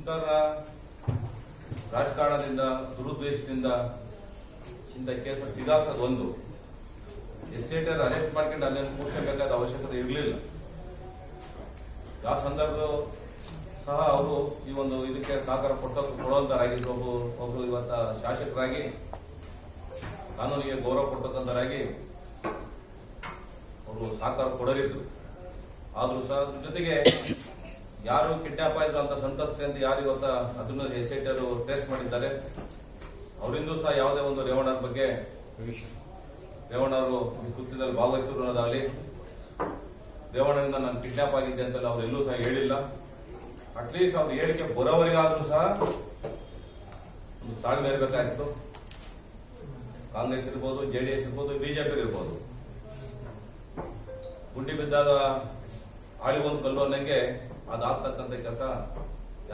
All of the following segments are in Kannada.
ಇಂಥವ್ರ ರಾಜಕಾರಣದಿಂದ, ದುರುದ್ದೇಶದಿಂದ ಇಂಥ ಕೇಸ ಸಿಗಾಕ್ಸೋದು ಒಂದು ಎಸ್ ಐ ಅರೆಸ್ಟ್ ಮಾಡ್ಕೊಂಡು ಅಲ್ಲೇನು ಕೂರ್ಸಬೇಕಾದ ಅವಶ್ಯಕತೆ ಇರಲಿಲ್ಲ. ಆ ಸಂದರ್ಭ ಸಹ ಅವರು ಈ ಒಂದು ಇದಕ್ಕೆ ಸಹಕಾರ ಕೊಟ್ಟ ಕೊಡುವಂತರಾಗಿದ್ದು ಒಬ್ಬರು ಅವರು ಇವತ್ತ ಶಾಸಕರಾಗಿ, ಕಾನೂನಿಗೆ ಗೌರವ ಕೊಡ್ತಕ್ಕಂಥರಾಗಿ ಅವರು ಸಹಕಾರ ಕೊಡಲಿದ್ರು. ಆದರೂ ಸಹ ಜೊತೆಗೆ ಯಾರು ಕಿಡ್ನಾಪ್ ಆಯ್ತು ಅಂತ ಸಂತಸ್ತೆ ಅಂತ ಯಾರು ಇವತ್ತ ಅದನ್ನು ಎಸ್ ಐ ಟಿ ಟ್ರೇಸ್ ಮಾಡಿದ್ದಾರೆ. ಅವರಿಂದೂ ಸಹ ಯಾವುದೇ ಒಂದು ರೇವಣ್ಣರ ಬಗ್ಗೆ ರೇವಣ್ಣವರು ಕೃತ್ಯದಲ್ಲಿ ಭಾಗವಹಿಸಿದ್ರು ಅನ್ನೋದಾಗಲಿ ರೇವಣ್ಣನಿಂದ ನಾನು ಕಿಡ್ನಾಪ್ ಆಗಿದ್ದೆ ಅಂತ ಅವ್ರು ಎಲ್ಲೂ ಸಹ ಹೇಳಿಲ್ಲ. ಅಟ್ಲೀಸ್ಟ್ ಅವ್ರು ಹೇಳಿಕೆ ಬರೋವರೆಗಾದ್ರೂ ಸಹ ಒಂದು ತಾಳ್ಮೆ ಇರಬೇಕಾಗಿತ್ತು. ಕಾಂಗ್ರೆಸ್ ಇರ್ಬೋದು, ಜೆ ಡಿ ಎಸ್ ಇರ್ಬೋದು ಬಿಜೆಪಿ ಇರ್ಬೋದು. ಗುಂಡಿ ಬಿದ್ದಾಗ ಆಳಿ ಒಂದು ಕಲ್ಲು ಅನ್ನಂಗೆ ಅದಾಗ್ತಕ್ಕಂಥ ಕೆಲಸ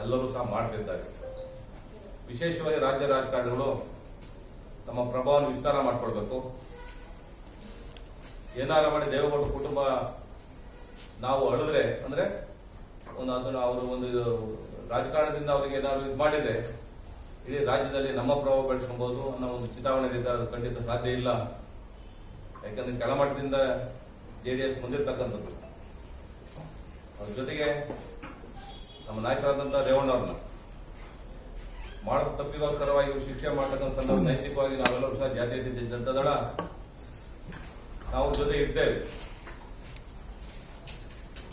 ಎಲ್ಲರೂ ಸಹ ಮಾಡ್ತಿದ್ದಾರೆ. ವಿಶೇಷವಾಗಿ ರಾಜ್ಯ ರಾಜಕಾರಣಿಗಳು ತಮ್ಮ ಪ್ರಭಾವವನ್ನು ವಿಸ್ತಾರ ಮಾಡ್ಕೊಳ್ಬೇಕು. ಏನಾರ ಮಾಡಿ ದೇವೇಗೌಡ ಕುಟುಂಬ ನಾವು ಅಳಿದ್ರೆ, ಅಂದ್ರೆ ಒಂದು ಅದನ್ನು ಅವರು ಒಂದು ರಾಜಕಾರಣದಿಂದ ಅವರಿಗೆ ಏನಾದ್ರು ಇದು ಮಾಡಿದ್ರೆ ಇಡೀ ರಾಜ್ಯದಲ್ಲಿ ನಮ್ಮ ಪ್ರಭಾವ ಬೆಳೆಸ್ಕೊಬಹುದು ಅನ್ನೋ ಒಂದು ಚಿತಾವಣೆ ಇದೆ ಅದು ಖಂಡಿತ ಸಾಧ್ಯ ಇಲ್ಲ. ಯಾಕಂದ್ರೆ ಕೆಳಮಟ್ಟದಿಂದ ಜೆ ಡಿ ಎಸ್ ಮುಂದಿರ್ತಕ್ಕಂಥದ್ದು ಅದ್ರ ಜೊತೆಗೆ ನಮ್ಮ ನಾಯಕರಾದಂಥ ರೇವಣ್ಣವ್ರನ್ನ ಮಾಡೋ ತಪ್ಪಿಗೋಸ್ಕರವಾಗಿ ಶಿಕ್ಷೆ ಮಾಡ್ತಕ್ಕಂಥ ಸಂದರ್ಭ ನೈತಿಕವಾಗಿ ನಾವೆಲ್ಲರೂ ಸಹ ಜಾತ್ಯತೀತ ಜನತಾ ನಾವು ಜೊತೆ ಇರ್ತೇವೆ.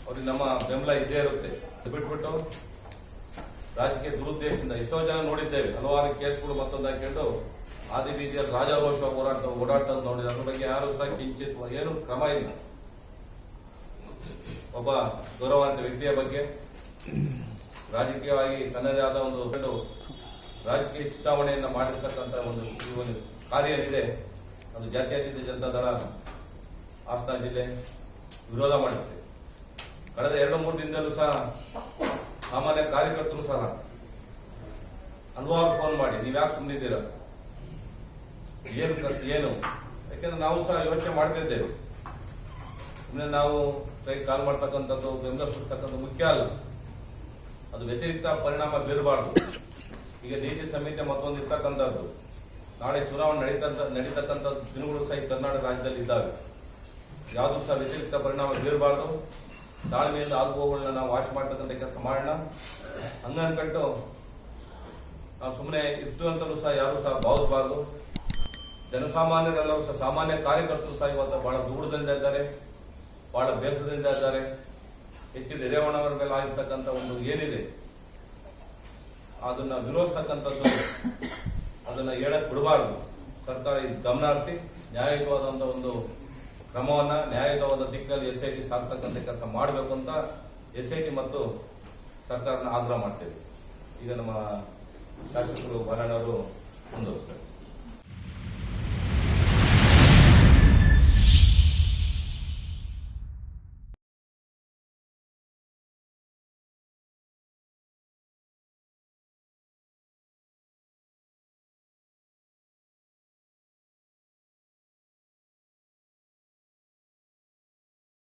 ಅವ್ರಿಗೆ ನಮ್ಮ ಬೆಂಬಲ ಇದ್ದೇ ಇರುತ್ತೆ. ಬಿಟ್ಬಿಟ್ಟು ರಾಜಕೀಯ ದುರುದ್ದೇಶದಿಂದ ಎಷ್ಟೋ ಜನ ನೋಡಿದ್ದೇವೆ. ಹಲವಾರು ಕೇಸ್ಗಳು ಮತ್ತೊಂದು ಹಾಕೊಂಡು ಆದಿ ರೀತಿಯ ರಾಜಾರೋಷ ಹೋರಾಟ ಓಡಾಟ ನೋಡಿದ ಅದ್ರ ಬಗ್ಗೆ ಯಾರು ಸಹ ಕಿಂಚಿತ್ ಏನು ಕ್ರಮ ಇಲ್ಲ. ಒಬ್ಬ ಗೌರವಾನ್ವಿತ ವ್ಯಕ್ತಿಯ ಬಗ್ಗೆ ರಾಜಕೀಯವಾಗಿ ತನ್ನದೇ ಆದ ಒಂದು ರಾಜಕೀಯ ಚುನಾವಣೆಯನ್ನು ಮಾಡಿರ್ತಕ್ಕಂಥ ಒಂದು ಒಂದು ಕಾರ್ಯ ಏನಿದೆ ಅದು ಜಾತ್ಯತೀತ ಜನತಾ ದಳ ಹಾಸನ ಜಿಲ್ಲೆ ವಿರೋಧ ಮಾಡುತ್ತೆ. ಕಳೆದ ಎರಡು ಮೂರು ದಿನದಲ್ಲೂ ಸಹ ಸಾಮಾನ್ಯ ಕಾರ್ಯಕರ್ತರು ಸಹ ಹಲವಾರು ಫೋನ್ ಮಾಡಿ, ನೀವು ಯಾಕೆ ಸುಮ್ಮನಿದ್ದೀರ ಏನು ಏನು? ಯಾಕೆಂದ್ರೆ ನಾವು ಸಹ ಯೋಚನೆ ಮಾಡ್ತಿದ್ದೇವೆ. ಸುಮ್ಮನೆ ನಾವು ಕೈ ಕಾಲ್ ಮಾಡ್ತಕ್ಕಂಥದ್ದು, ಬೆಂಬಲ ಸೂಚಿಸ್ತಕ್ಕಂಥ ಮುಖ್ಯ ಅಲ್ಲ. ಅದು ವ್ಯತಿರಿಕ್ತ ಪರಿಣಾಮ ಬೀರಬಾರ್ದು. ಈಗ ನೀತಿ ಸಂಹಿತೆ ಮತ್ತೊಂದು ಇರ್ತಕ್ಕಂಥದ್ದು. ನಾಳೆ ಚುನಾವಣೆ ನಡೀತಂತ ನಡೀತಕ್ಕಂಥ ದಿನಗಳು ಸಹ ಕರ್ನಾಟಕ ರಾಜ್ಯದಲ್ಲಿ ಇದ್ದಾವೆ. ಯಾವುದು ಸಹ ವ್ಯತಿರಿಕ್ತ ಪರಿಣಾಮ ಬೀರಬಾರ್ದು. ತಾಳ್ಮೆಯಿಂದ ಆಗುವವುಗಳನ್ನ ನಾವು ವಾಶ್ ಮಾಡ್ತಕ್ಕಂಥ ಕೆಲಸ ಮಾಡೋಣ. ಹಂಗ ಅನ್ಕೊಂಡು ನಾವು ಸುಮ್ಮನೆ ಇತ್ತು ಅಂತಲೂ ಸಹ ಯಾರು ಸಹ ಭಾವಿಸಬಾರ್ದು. ಜನಸಾಮಾನ್ಯರೆಲ್ಲರೂ ಸಹ, ಸಾಮಾನ್ಯ ಕಾರ್ಯಕರ್ತರು ಸಹ ಇವತ್ತು ಬಹಳ ದೂರದಿಂದ ಇದ್ದಾರೆ ಬಹಳ ಬೇಸರದಿಂದ ಇದ್ದಾರೆ. ಹೆಚ್ಚಿನ ಹಿರೇವಣ್ಣವರ ಮೇಲೆ ಆಗಿರ್ತಕ್ಕಂಥ ಒಂದು ಏನಿದೆ, ಅದನ್ನ ವಿರೋಧಿಸ್ತಕ್ಕಂಥದ್ದು, ಅದನ್ನ ಹೇಳಕ್ ಬಿಡಬಾರ್ದು. ಸರ್ಕಾರ ಇದು ಗಮನ ಹರಿಸಿ ನ್ಯಾಯಯುತವಾದಂಥ ಒಂದು ಕ್ರಮವನ್ನ, ನ್ಯಾಯಯುತವಾದ ದಿಕ್ಕಲ್ಲಿ ಎಸ್ ಐ ಟಿ ಸಾಕ್ತಕ್ಕಂಥ ಕೆಲಸ ಮಾಡಬೇಕು ಅಂತ ಎಸ್ ಐ ಟಿ ಮತ್ತು ಸರ್ಕಾರನ ಆಗ್ರಹ ಮಾಡ್ತೇವೆ. ಈಗ ನಮ್ಮ ಶಾಸಕರು ಬರಣ್ಣವರು ಮುಂದುವರಿಸ್ತಾರೆ.